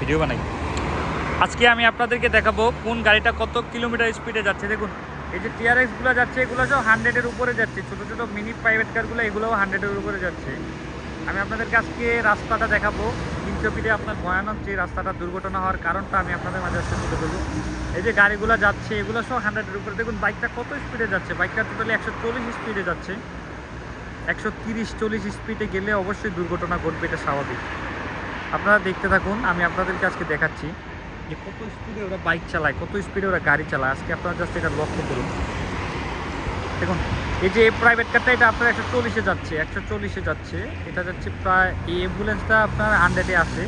Video বানাই। আজকে আমি আপনাদেরকে দেখাবো কোন গাড়িটা কত কিলোমিটার স্পিডে যাচ্ছে। দেখুন, এই যে টিআরএক্সগুলো যাচ্ছে, এগুলো সব হান্ড্রেডের উপরে যাচ্ছে। ছোটো ছোটো মিনি প্রাইভেট কারগুলো এগুলোও হান্ড্রেডের উপরে যাচ্ছে। আমি আপনাদেরকে আজকে রাস্তাটা দেখাবো। তিনচপিতে আপনার ভয়ানক যে রাস্তাটা দুর্ঘটনা হওয়ার কারণটা আমি আপনাদের মাঝে আজকে তুলে ধরবো। এই যে গাড়িগুলো যাচ্ছে, এগুলো সব হান্ড্রেডের উপরে। দেখুন বাইকটা কত স্পিডে যাচ্ছে। বাইকটা টোটালি একশো চল্লিশ স্পিডে যাচ্ছে। একশো তিরিশ, চল্লিশ স্পিডে গেলে অবশ্যই দুর্ঘটনা ঘটবে, এটা স্বাভাবিক। আপনারা দেখতে থাকুন, আমি আপনাদেরকে আজকে দেখাচ্ছি যে কত স্পিডে ওরা বাইক চালায়, কত স্পিডে ওরা গাড়ি চালায়। আজকে আপনারা জাস্ট এটা লক্ষ্য করুন। দেখুন, এই যে প্রাইভেট কারটা এটা আপনার একশো চল্লিশে যাচ্ছে, একশো চল্লিশে যাচ্ছে। এটা যাচ্ছে প্রায়, এই অ্যাম্বুলেন্সটা আপনার হান্ড্রেডে আছে।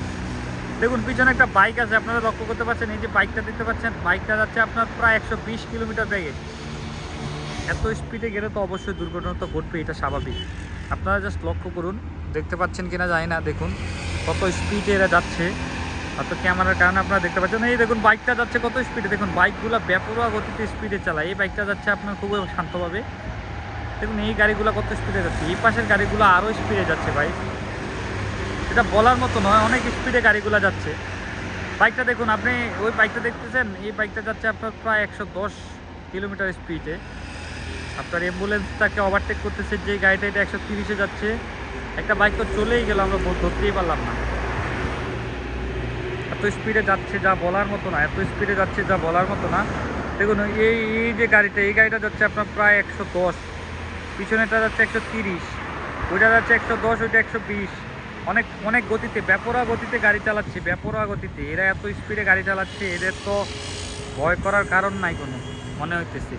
দেখুন, পিছনে একটা বাইক আছে, আপনারা লক্ষ্য করতে পারছেন, এই যে বাইকটা দেখতে পাচ্ছেন বাইকটা যাচ্ছে আপনার প্রায় একশো বিশ কিলোমিটার বেগে। এত স্পিডে গেলে তো অবশ্যই দুর্ঘটনা তো ঘটবে এটা স্বাভাবিক। আপনারা জাস্ট লক্ষ্য করুন, দেখতে পাচ্ছেন কিনা জানি না, দেখুন। কত স্পিডে এরা যাচ্ছে। অত ক্যামেরার কারণে আপনারা দেখতে পাচ্ছেন, এই দেখুন বাইকটা যাচ্ছে কত স্পিডে দেখুন বাইকগুলো ব্যাপরোয়া গতিতে স্পিডে চালায়। এই বাইকটা যাচ্ছে আপনার খুবই শান্তভাবে। দেখুন এই গাড়িগুলো কত স্পিডে যাচ্ছে। এই পাশের গাড়িগুলো আরও স্পিডে যাচ্ছে ভাই। এটা বলার মতো নয়, অনেক স্পিডে গাড়িগুলো যাচ্ছে। বাইকটা দেখুন, আপনি ওই বাইকটা দেখতেছেন? এই বাইকটা যাচ্ছে আপনার প্রায় একশো দশ কিলোমিটার স্পিডে আপনার অ্যাম্বুলেন্সটাকে ওভারটেক করতেছে যে গাড়িটা এটা একশো তিরিশে যাচ্ছে। একটা বাইক তো চলেই গেল, আমরা ধরতেই পারলাম না। এত স্পিডে যাচ্ছে যা বলার মতো না, এত স্পিডে যাচ্ছে যা বলার মতো না। দেখুন, এই এই যে গাড়িটা, এই গাড়িটা যাচ্ছে আপনার প্রায় একশো দশ পিছনেটা যাচ্ছে একশো তিরিশ, ওইটা যাচ্ছে একশো দশ, ওইটা একশো বিশ। অনেক অনেক গতিতে ব্যাপরা গতিতে গাড়ি চালাচ্ছে ব্যাপরা গতিতে। এরা এত স্পিডে গাড়ি চালাচ্ছে, এদের তো ভয় করার কারণ নাই কোনো, মনে হইতেছে।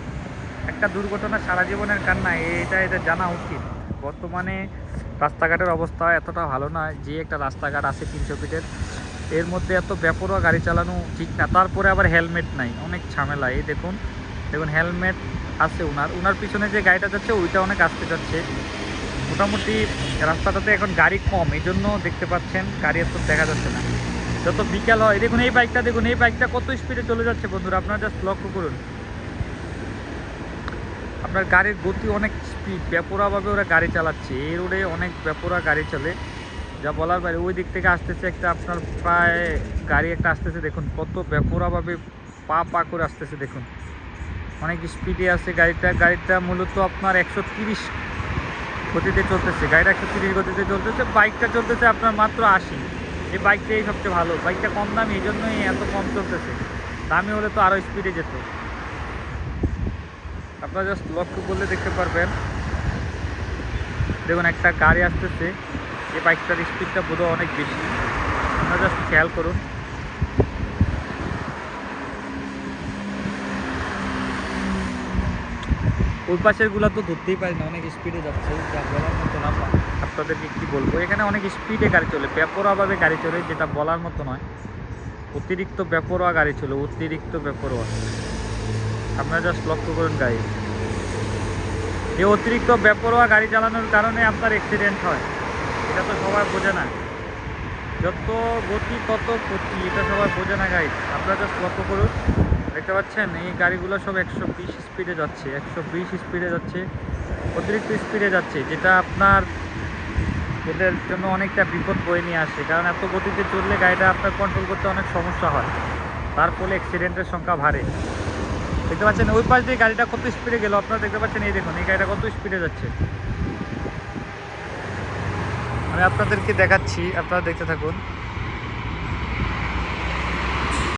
একটা দুর্ঘটনা সারা জীবনের কান্না, এটা এদের জানা উচিত। বর্তমানে রাস্তাঘাটের অবস্থা এতটা ভালো না যে একটা রাস্তাঘাট আছে তিনশো ফিটের এর মধ্যে এত ব্যাপরোয়া গাড়ি চালানো ঠিক না, তারপরে আবার হেলমেট নাই, অনেক ঝামেলা। এই দেখুন দেখুন হেলমেট আছে উনার। উনার পিছনে যে গাড়িটা যাচ্ছে, ওইটা অনেক আসতে যাচ্ছে। মোটামুটি রাস্তাটাতে এখন গাড়ি কম এই জন্য দেখতে পাচ্ছেন গাড়ি এত দেখা যাচ্ছে না। যত বিকাল হয়, দেখুন এই বাইকটা দেখুন এই বাইকটা কত স্পিডে চলে যাচ্ছে বন্ধুরা, আপনারা জাস্ট লক্ষ্য করুন। আপনার গাড়ির গতি অনেক স্পিড ব্যাপরাভাবে ওরা গাড়ি চালাচ্ছে। এই রোডে অনেক ব্যাপরা গাড়ি চলে। যা বলার বাইরে, ওই দিক থেকে আসতেছে একটা আপনার প্রায় গাড়ি একটা আসতেছে, দেখুন কত ব্যাপরাভাবে পা পা করে আসতেছে, দেখুন। অনেক স্পিডে আছে গাড়িটা। গাড়িটা মূলত আপনার একশো তিরিশ গতিতে চলতেছে। গাড়িটা একশো তিরিশ গতিতে চলতেছে বাইকটা চলতেছে আপনার মাত্র আশি। এই বাইকটাই সবচেয়ে ভালো। বাইকটা কম দামি, এই জন্যই এত কম চলতেছে। দামি হলে তো আরও স্পিডে যেত। আপনারা জাস্ট লক্ষ্য করলে দেখতে পারবেন। দেখুন, একটা গাড়ি আসতেছে। এই বাইকটার স্পিডটা বোধহয় অনেক বেশি। আপনারা জাস্ট খেয়াল করুন। ওই পাশেরগুলা তো ধরতেই পারি না, অনেক স্পিডে যাচ্ছে, যা বলার মতো না। আপনাদেরকে কি বলব? এখানে অনেক স্পিডে গাড়ি চলে ব্যাপরোয়াভাবে গাড়ি চলে, যেটা বলার মতো নয়। অতিরিক্ত বেপরোয়া গাড়ি চলে, অতিরিক্ত ব্যাপরোয়া আপনারা জাস্ট লক্ষ্য করুন গাড়ি এই অতিরিক্ত বেপরোয়া গাড়ি চালানোর কারণে আপনার অ্যাক্সিডেন্ট হয়। এটা তো সবাই বোঝে না। যত গতি, তত ক্ষতি, এটা সবাই বোঝে না গাড়ি আপনারা জাস্ট লক্ষ্য করুন। দেখতে পাচ্ছেন, এই গাড়িগুলো সব একশো বিশ স্পিডে যাচ্ছে, একশো বিশ স্পিডে যাচ্ছে, অতিরিক্ত স্পিডে যাচ্ছে, যেটা আপনার এদের জন্য অনেকটা বিপদ বয়ে নিয়ে আসে। কারণ এত গতিতে চললে গাড়িটা আপনার কন্ট্রোল করতে অনেক সমস্যা হয়। তার ফলে অ্যাক্সিডেন্টের সংখ্যা বাড়ে। দেখতে পাচ্ছেন, ওই পাশ দিয়ে গাড়িটা কত স্পিডে গেল, আপনারা দেখতে পাচ্ছেন, এই দেখুন, এই গাড়িটা কত স্পিডে যাচ্ছে। আমি আপনাদেরকে দেখাচ্ছি, আপনারা দেখতে থাকুন।